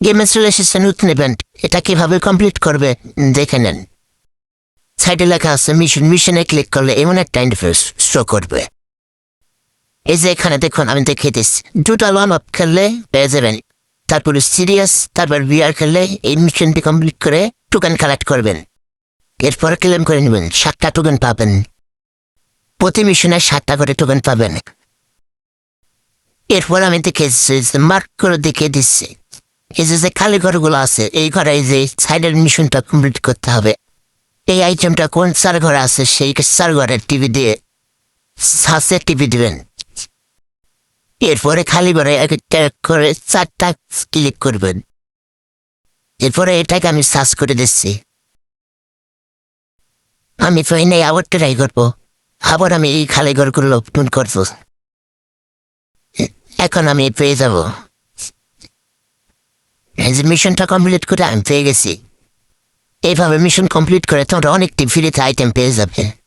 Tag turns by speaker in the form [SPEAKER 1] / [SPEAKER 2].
[SPEAKER 1] গেমে এসেছে নতুন ইভেন্ট এটা কীভাবে কমপ্লিট করবে, দেখে নেন। সাইডে লেখা আছে মিশন মিশনে ক্লিক করলে এমন একটা ইন্টারফেস শো করবে। এই যে এখানে দেখুন, আমি দেখে দিচ্ছি। দুটা ওয়ার্ম আপ খেললে পেয়ে যাবেন। তারপরে সিরিয়াস তারপর বিয়ার খেললে এই মিশনটি কমপ্লিট করে টোকেন কালেক্ট করবেন। এরপর ক্লেম করে নেবেন, সাতটা টোকেন পাবেন। প্রতি মিশনে সাতটা করে টোকেন পাবেন। এরপর আমি দেখে মার্ক করে দেখে দিচ্ছি। এই যে খালি ঘরগুলো আছে, এই ঘরে যে সাইডের মিশনটা কমপ্লিট করতে হবে। এই আইটেমটা কোন সার ঘরে আছে, সেই সার ঘরের টিভি দিয়ে, সাসে টিভি দিবেন। এরপরে খালি ঘরে একটা করে চারটা ক্লিক করবেন। এরপরে এটাকে আমি সার্চ করে দিচ্ছি। আমি ফোনে আবার ট্রাই করব। আবার আমি এই খালি ঘরগুলো ওপেন করব। এখন আমি পেয়ে যাব। যে মিশনটা কমপ্লিট করে আমি পেয়ে গেছি। এইভাবে মিশন কমপ্লিট করে তোমরা অনেকটি ফ্রিতে আইটেম পেয়ে যাবে।